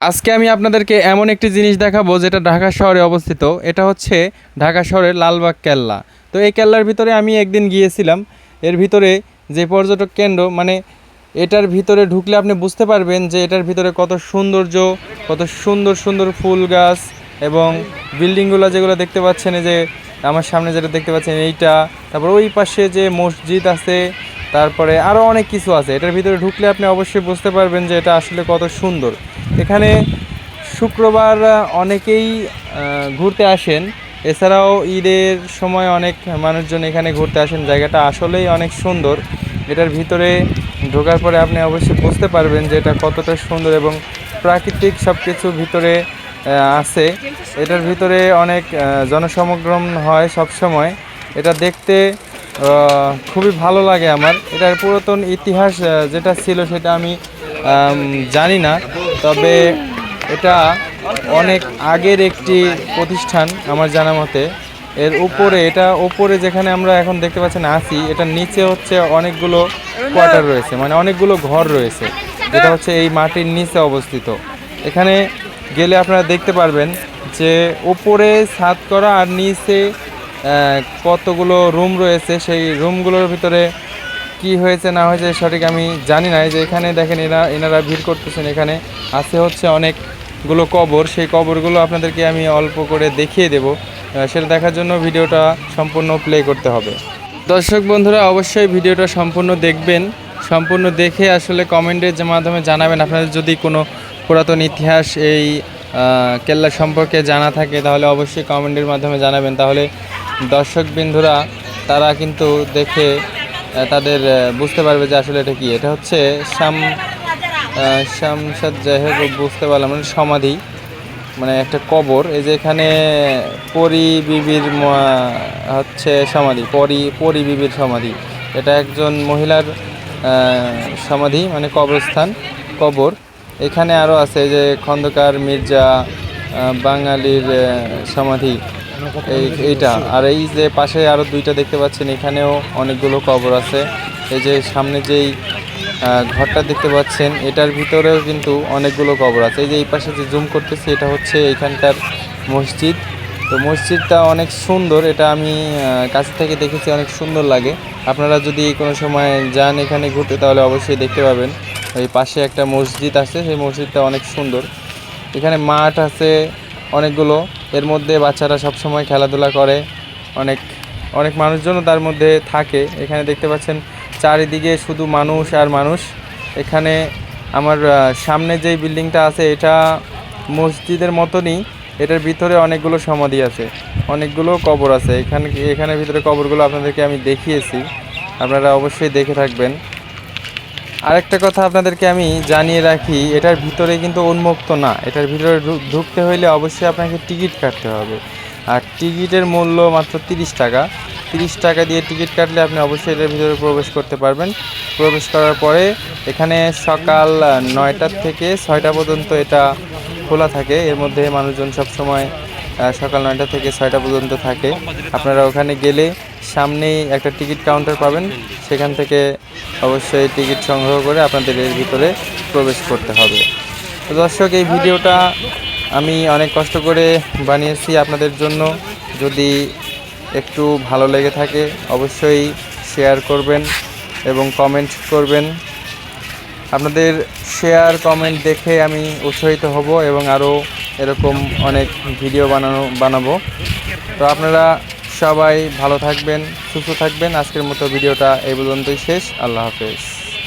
আজকে আমি আপনাদেরকে এমন একটি জিনিস দেখাবো যেটা ঢাকা শহরে অবস্থিত। এটা হচ্ছে ঢাকা শহরের লালবাগ কেল্লা। তো এই কেল্লার ভিতরে আমি একদিন গিয়েছিলাম। এর ভিতরে যে পর্যটক কেন্দ্র মানে এটার ভিতরে ঢুকলে আপনি বুঝতে পারবেন যে এটার ভিতরে কত সৌন্দর্য, কত সুন্দর সুন্দর ফুল গাছ এবং বিল্ডিংগুলো যেগুলো দেখতে পাচ্ছেন যে আমার সামনে যেটা দেখতে পাচ্ছেন এইটা। তারপর ওই পাশে যে মসজিদ আছে, তারপরে আরও অনেক কিছু আছে। এটার ভিতরে ঢুকলে আপনি অবশ্যই বুঝতে পারবেন যে এটা আসলে কত সুন্দর। এখানে শুক্রবার অনেকেই ঘুরতে আসেন। এছাড়াও ঈদের সময় অনেক মানুষজন এখানে ঘুরতে আসেন। জায়গাটা আসলেই অনেক সুন্দর। এটার ভিতরে ঢোকার পরে আপনি অবশ্যই বুঝতে পারবেন যে এটা কতটা সুন্দর এবং প্রাকৃতিক সব কিছু ভিতরে আছে। এটার ভিতরে অনেক জনসমাগম হয় সব সময় এটা দেখতে খুবই ভালো লাগে আমার। এটার পুরাতন ইতিহাস যেটা ছিল সেটা আমি, জানি না। তবে এটা অনেক আগের একটি প্রতিষ্ঠান আমার জানা মতে। এর উপরে, এটা উপরে যেখানে আমরা এখন দেখতে পাচ্ছেন আসি এটা নিচে হচ্ছে অনেকগুলো কোয়ার্টার রয়েছে মানে অনেকগুলো ঘর রয়েছে, যেটা হচ্ছে এই মাটির নিচে অবস্থিত। এখানে গেলে আপনারা দেখতে পারবেন যে উপরে ছাদ করা আর নিচে কতগুলো রুম রয়েছে, সেই রুমগুলোর ভিতরে কি হয়েছে, না হয়েছে সঠিক আমি জানি না। যে এখানে দেখেন এরা, এনারা ভিড় করতেছেন এখানে। আছে হচ্ছে অনেকগুলো কবর। সেই কবরগুলো আপনাদেরকে আমি অল্প করে দেখিয়ে দেব। সেটা দেখার জন্য ভিডিওটা সম্পূর্ণ প্লে করতে হবে। দর্শক বন্ধুরা, অবশ্যই ভিডিওটা সম্পূর্ণ দেখবেন। সম্পূর্ণ দেখে আসলে কমেন্টের যে মাধ্যমে জানাবেন। আপনাদের যদি কোনো পুরাতন ইতিহাস এই কেল্লা সম্পর্কে জানা থাকে, তাহলে অবশ্যই কমেন্টের মাধ্যমে জানাবেন। তাহলে দর্শক বন্ধুরা তারা কিন্তু দেখে তাদের বুঝতে পারবে যে আসলে এটা কি। এটা হচ্ছে শাম আহ, শামশাদ যাই বুঝতে পারলাম মানে সমাধি মানে একটা কবর। এই যে এখানে পরি বিবির হচ্ছে সমাধি পরি পরি বিবির সমাধি। এটা একজন মহিলার সমাধি মানে কবরস্থান কবর। এখানে আরও আছে যে খন্দকার মির্জা বাঙালির সমাধি। এই এইটা। আর এই যে পাশে আরও দুইটা দেখতে পাচ্ছেন, এখানেও অনেকগুলো কবর আছে। এই যে সামনে যেই ঘরটা দেখতে পাচ্ছেন, এটার ভিতরেও কিন্তু অনেকগুলো কবর আছে। এই যে এই পাশে যে জুম করতেছি, এটা হচ্ছে এখানকার মসজিদ। তো মসজিদটা অনেক সুন্দর, এটা আমি কাছ থেকে দেখেছি অনেক সুন্দর লাগে। আপনারা যদি কোনো সময় যান এখানে ঘুরতে, তাহলে অবশ্যই দেখতে পাবেন। এই পাশে একটা মসজিদ আছে, সেই মসজিদটা অনেক সুন্দর। এখানে মাঠ আছে অনেকগুলো। এর মধ্যে বাচ্চারা সব সময় খেলাধুলা করে, অনেক অনেক মানুষজনও তার মধ্যে থাকে। এখানে দেখতে পাচ্ছেন চারিদিকে শুধু মানুষ আর মানুষ। এখানে আমার সামনে যেই বিল্ডিংটা আছে, এটা মসজিদের মতনই। এটার ভিতরে অনেকগুলো সমাধি আছে, অনেকগুলো কবর আছে। এখানে, এখানের ভিতরে কবরগুলো আপনাদেরকে আমি দেখিয়েছি। আপনারা অবশ্যই দেখে থাকবেন। আরেকটা কথা আপনাদেরকে আমি জানিয়ে রাখি, এটার ভিতরে কিন্তু উন্মুক্ত না। এটার ভিতরে ঢুকতে হইলে অবশ্যই আপনাকে টিকিট কাটতে হবে। আর টিকিটের মূল্য মাত্র তিরিশ টাকা। তিরিশ টাকা দিয়ে টিকিট কাটলে আপনি অবশ্যই এটার ভিতরে প্রবেশ করতে পারবেন। প্রবেশ করার পরে এখানে সকাল নয়টার থেকে ছয়টা পর্যন্ত এটা খোলা থাকে। এর মধ্যে মানুষজন সবসময় সকাল নয়টা থেকে ছয়টা পর্যন্ত থাকে। আপনারা ওখানে গেলে সামনেই একটা টিকিট কাউন্টার পাবেন। সেখান থেকে অবশ্যই টিকিট সংগ্রহ করে আপনাদের এর ভিতরে প্রবেশ করতে হবে। তো দর্শক, এই ভিডিওটা আমি অনেক কষ্ট করে বানিয়েছি আপনাদের জন্য। যদি একটু ভালো লেগে থাকে, অবশ্যই শেয়ার করবেন এবং কমেন্ট করবেন। আপনাদের শেয়ার, কমেন্ট দেখে আমি উৎসাহিত হব এবং আরও এরকম অনেক ভিডিও বানানো, বানাবো। তো আপনারা সবাই ভালো থাকবেন সুস্থ থাকবেন। আজকের মতো ভিডিওটা এই পর্যন্তই শেষ। আল্লাহ হাফেজ।